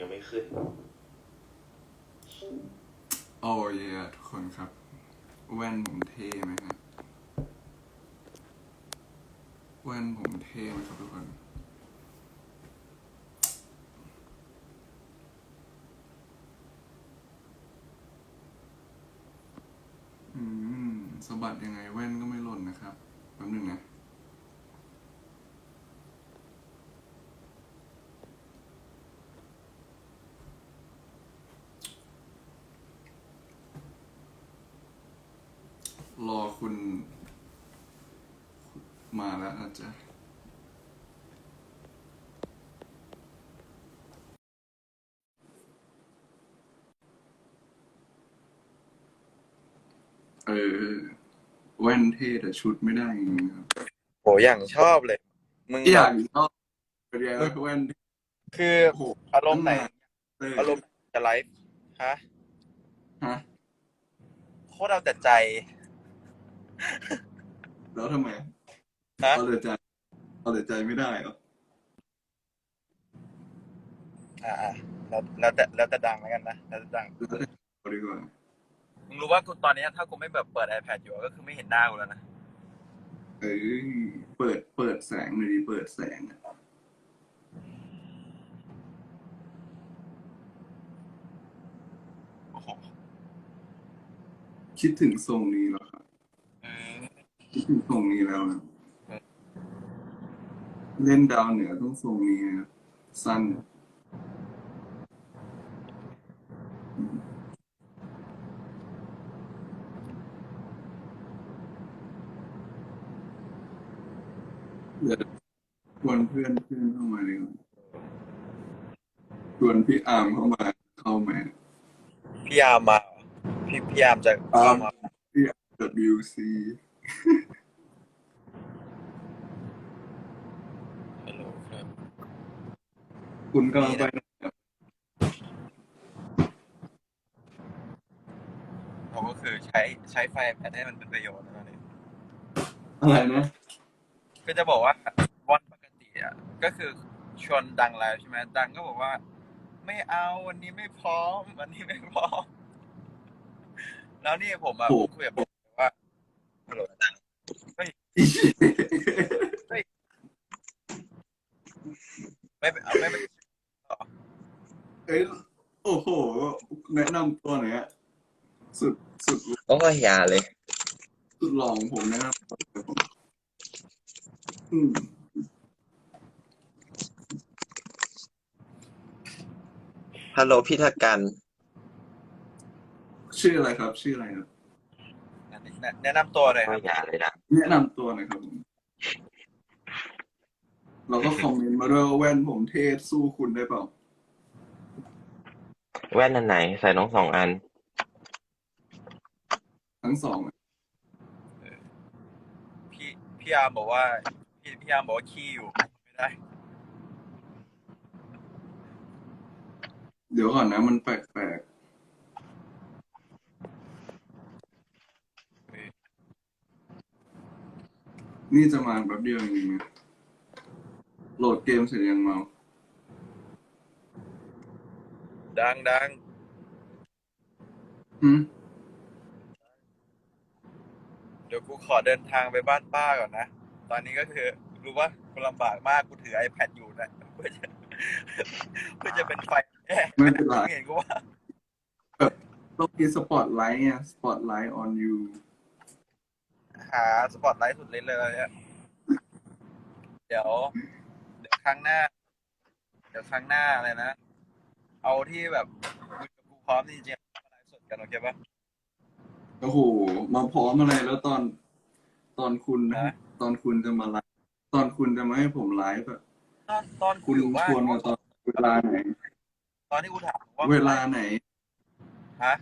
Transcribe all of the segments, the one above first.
ยังไม่ขึ้น โอ้ยทุกคนครับ แว่นผมเท่ไหมฮะแว่นผมเท่ไหมครับทุกคนอืมสะบัดยังไงแว่นก็ไม่หล่นนะครับแป๊บนึงนะ รอ คุณ มาแล้วนะจ๊ะเออแว่นเท่แต่ชุดไม่ได้จริงๆครับโหอย่างชอบเลย มึงอแบยากบชอบเรียกแว่นเท่คือโอ้โหอารมณ์ไหน เลยอารมณ์จะไลฟ์ฮะฮะโคตรเอาแต่ใจ แล้วทำไมฮะเอาแต่ใจเอาแต่ใจไม่ได้เหรออ่าอ่าแล้วแล้วแต่แล้วแต่ดังแล้วกันนะแล้วแต่ดังแล้วแต่เอาดีกว่ามึงรู้ว่ากูตอนนี้ถ้ากูไม่แบบเปิด iPad อยู่ก็คือไม่เห็นหน้ากูแล้วนะ เอ้ยเปิดเปิดแสงหน่อยดิเปิดแสงอะโอ้โห คิดถึงทรงนี้แล้วครับเออคิดถึง ทรงนี้แล้วนะเออเล่นดาวเหนือต้องทรงนี้นะสั้นเดี๋ยวชวนเพื่อนเพื่อนเข้ามาดีกว่าชวนพี่อาร์มเข้ามาเข้ามาพี่ยามมาเหรอพี่พี่ยามจะเข้ามา พี่อาร์ม WC ฮัลโหลครับ คุณกำลังไปไหนครับเขาก็คือใช้ใช้ไฟ iPad ให้มันเป็นประโยชน์นะนี่อะไรนะก็จะบอกว่าวันปกติอะก็คือชวนดังไลฟ์ใช่ไหมดังก็บอกว่า ไม่เอาวันนี้ไม่พร้อม วันนี้ไม่พร้อม แล้วนี่ผมอะโอ้ผมคุยกับพี่ว่าฮัลโหลดัง ไม่เป็นเอาไม่เป็นเอ้ยโอ้โห แนะนำตัวหน่อยฮะสุดสุดโอ้ยอย่าเลย สุดหล่อของผมแนะนำตัวเลยผมอืมฮัลโหลพี่ทักกัน ชื่ออะไรครับ ชื่ออะไรครับ แนะแนะนำตัวเลยคก็รับ อย่าเลยนะแนะนำตัวหน่อยครับผมเราก็คอมเมนต์มาด้วยว่าแว่นผมเทศสู้คุณได้เปล่า แว่นอันไหน ใส่น้องสองอัน ทั้งสองอะพี่พี่อาร์มบอกว่า พี่พี่อาร์มบอกว่าขี้อยู่ไม่ได้ เดี๋ยวก่อนนะ มันแปลก นี่จะมาแป๊บเดียวเองนะโหลดเกมเสร็จยังเมา ดังดังหืมเดี๋ยวกูขอเดินทางไปบ้านป้าก่อนนะ ตอนนี้ก็คือ รู้ว่ากูลำบากมากกูถือ iPad อยู่นะเพื่อจะเพื่อจะเป็นไฟแไม่เป็นไร เห็นกูว่า ต้องมีสปอตไลท์ไงสปอตไลท์ on you หาสปอตไลท์สุดเลยเลยอะเดี๋ยว เดี๋ยวครั้งหน้า เดี๋ยวครั้งหน้าอะไรนะ เอาที่แบบมึงกับกูพร้อมจริงๆมาไลฟ์สดกันโอเคปะ โอ้โห มาพร้อมอะไรแล้วตอน ตอนคุณฮะ ตอนคุณจะมาไลฟ์ตอนคุณจะมาให้ผมไลฟ์อะตอนตอนกูคุณอยู่บ้าชวนมานตอนเวลาไหน ตอนที่กูถามว่าเวลาไหน ฮะ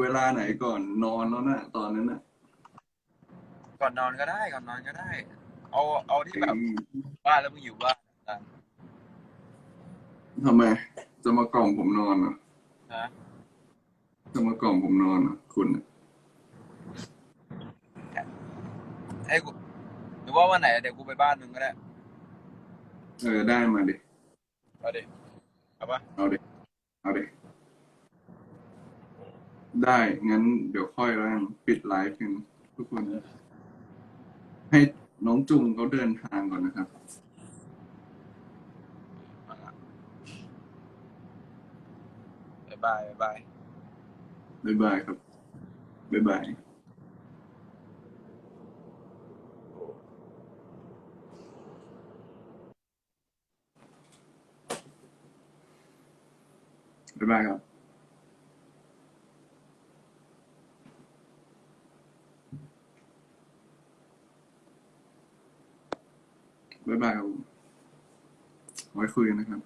เวลาไหนก่อนนอนแล้วน่ะตอนนั้นน่ะ ก่อนนอนก็ได้ ก่อนนอนก็ได้ เอาเอาที่แบบอืมบ้านแล้วมึงอยู่บ้านนะทำไม จะมากล่อมผมนอนเหรอฮะจะมากล่อมผมนอนเหรอคุณน่ะให้กูหรือว่าวันไหนเดี๋ยวกูไปบ้านมึงก็ได้เออได้มาดิเอาดิเอาปะเอาเด็กเอาเด็กได้งั้นเดี๋ยวค่อยแล้วกันปิดไลฟ์กันทุกคน ให้น้องจุงเขาเดินทางก่อนนะครับ บ๊ายบายบ๊ายบาย บ๊ายบายครับ บ๊ายบายบ๊ายบายครับ บ๊ายบายครับไว้คุยกันนะครับ